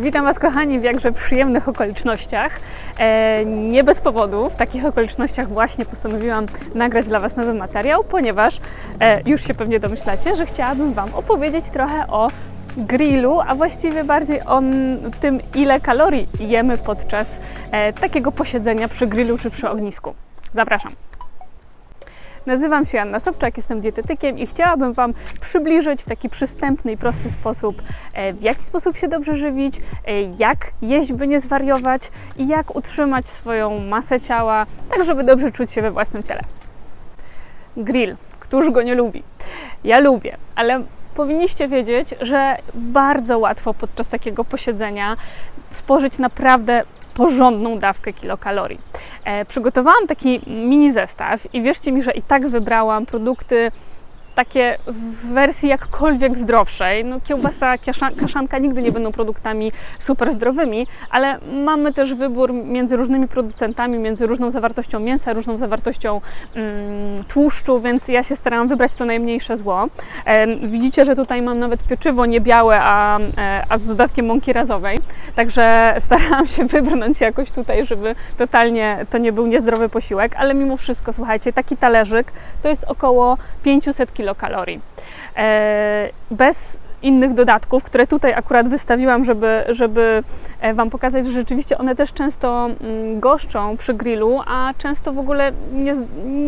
Witam Was, kochani, w jakże przyjemnych okolicznościach. E, nie bez powodu, w takich okolicznościach właśnie postanowiłam nagrać dla Was nowy materiał, ponieważ e, już się pewnie domyślacie, że chciałabym Wam opowiedzieć trochę o grillu, a właściwie bardziej o tym, ile kalorii jemy podczas e, takiego posiedzenia przy grillu czy przy ognisku. Zapraszam. Nazywam się Anna Sobczak, jestem dietetykiem i chciałabym Wam przybliżyć w taki przystępny i prosty sposób, e, w jaki sposób się dobrze żywić, e, jak jeść, by nie zwariować i jak utrzymać swoją masę ciała, tak żeby dobrze czuć się we własnym ciele. Grill. Któż go nie lubi? Ja lubię, ale powinniście wiedzieć, że bardzo łatwo podczas takiego posiedzenia spożyć naprawdę porządną dawkę kilokalorii. E, przygotowałam taki mini zestaw i wierzcie mi, że i tak wybrałam produkty takie w wersji jakkolwiek zdrowszej. No, kiełbasa, kaszanka nigdy nie będą produktami super zdrowymi, ale mamy też wybór między różnymi producentami, między różną zawartością mięsa, różną zawartością mm, tłuszczu, więc ja się starałam wybrać to najmniejsze zło. E, widzicie, że tutaj mam nawet pieczywo nie białe, a, e, a z dodatkiem mąki razowej, także starałam się wybrnąć jakoś tutaj, żeby totalnie to nie był niezdrowy posiłek, ale mimo wszystko, słuchajcie, taki talerzyk to jest około 500 kilokalorii. E, bez innych dodatków, które tutaj akurat wystawiłam, żeby, żeby e, Wam pokazać, że rzeczywiście one też często mm, goszczą przy grillu, a często w ogóle nie,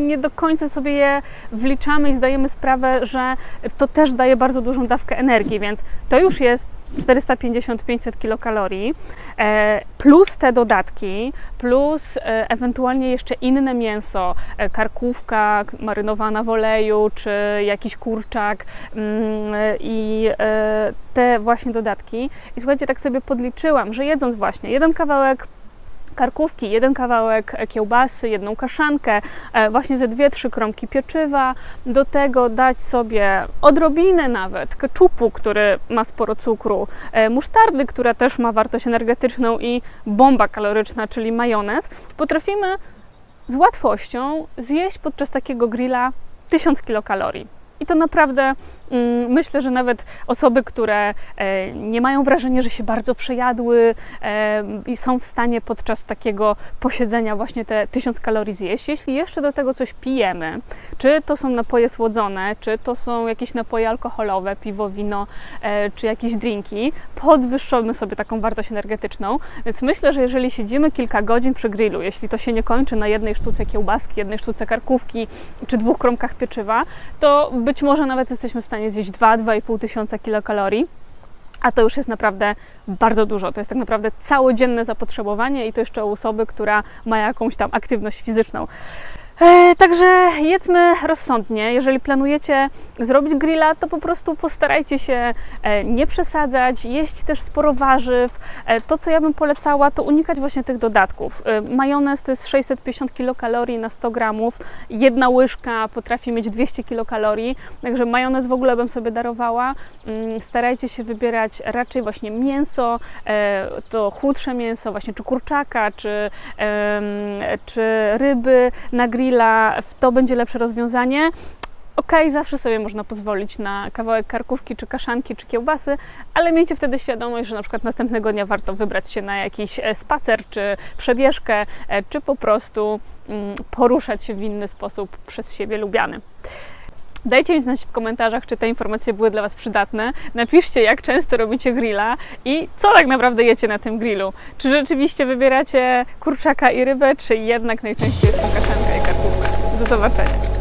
nie do końca sobie je wliczamy i zdajemy sprawę, że to też daje bardzo dużą dawkę energii, więc to już jest 450-500 kilokalorii, e, plus te dodatki, plus e, ewentualnie jeszcze inne mięso, e, karkówka marynowana w oleju, czy jakiś kurczak mm, i te właśnie dodatki. I słuchajcie, tak sobie podliczyłam, że jedząc właśnie jeden kawałek karkówki, jeden kawałek kiełbasy, jedną kaszankę, e, właśnie ze dwie, trzy kromki pieczywa, do tego dać sobie odrobinę nawet keczupu, który ma sporo cukru, e, musztardy, która też ma wartość energetyczną i bomba kaloryczna, czyli majonez, potrafimy z łatwością zjeść podczas takiego grilla 1000 kilokalorii. I to naprawdę mm, myślę, że nawet osoby, które e, nie mają wrażenia, że się bardzo przejadły e, i są w stanie podczas takiego posiedzenia właśnie te 1000 kalorii zjeść. Jeśli jeszcze do tego coś pijemy, czy to są napoje słodzone, czy to są jakieś napoje alkoholowe, piwo, wino, e, czy jakieś drinki, podwyższymy sobie taką wartość energetyczną. Więc myślę, że jeżeli siedzimy kilka godzin przy grillu, jeśli to się nie kończy na jednej sztuce kiełbaski, jednej sztuce karkówki, czy dwóch kromkach pieczywa, to być może nawet jesteśmy w stanie zjeść 2-2,5 tysiąca kilokalorii. A to już jest naprawdę bardzo dużo. To jest tak naprawdę całodzienne zapotrzebowanie i to jeszcze u osoby, która ma jakąś tam aktywność fizyczną. E, także jedzmy rozsądnie. Jeżeli planujecie zrobić grilla, to po prostu postarajcie się e, nie przesadzać, jeść też sporo warzyw. E, to, co ja bym polecała, to unikać właśnie tych dodatków. Majonez to jest 650 kilokalorii na 100 gramów. Jedna łyżka potrafi mieć 200 kilokalorii, także majonez w ogóle bym sobie darowała. Mm, Starajcie się wybierać raczej właśnie mięso, to chudsze mięso, właśnie czy kurczaka, czy, czy ryby na W to będzie lepsze rozwiązanie. Okej, zawsze sobie można pozwolić na kawałek karkówki, czy kaszanki, czy kiełbasy, ale miejcie wtedy świadomość, że na przykład następnego dnia warto wybrać się na jakiś e, spacer, czy przebieżkę, e, czy po prostu mm, poruszać się w inny sposób przez siebie lubiany. Dajcie mi znać w komentarzach, czy te informacje były dla Was przydatne. Napiszcie, jak często robicie grilla i co tak naprawdę jecie na tym grillu. Czy rzeczywiście wybieracie kurczaka i rybę, czy jednak najczęściej jest to kaszanka i karkówka. Do zobaczenia.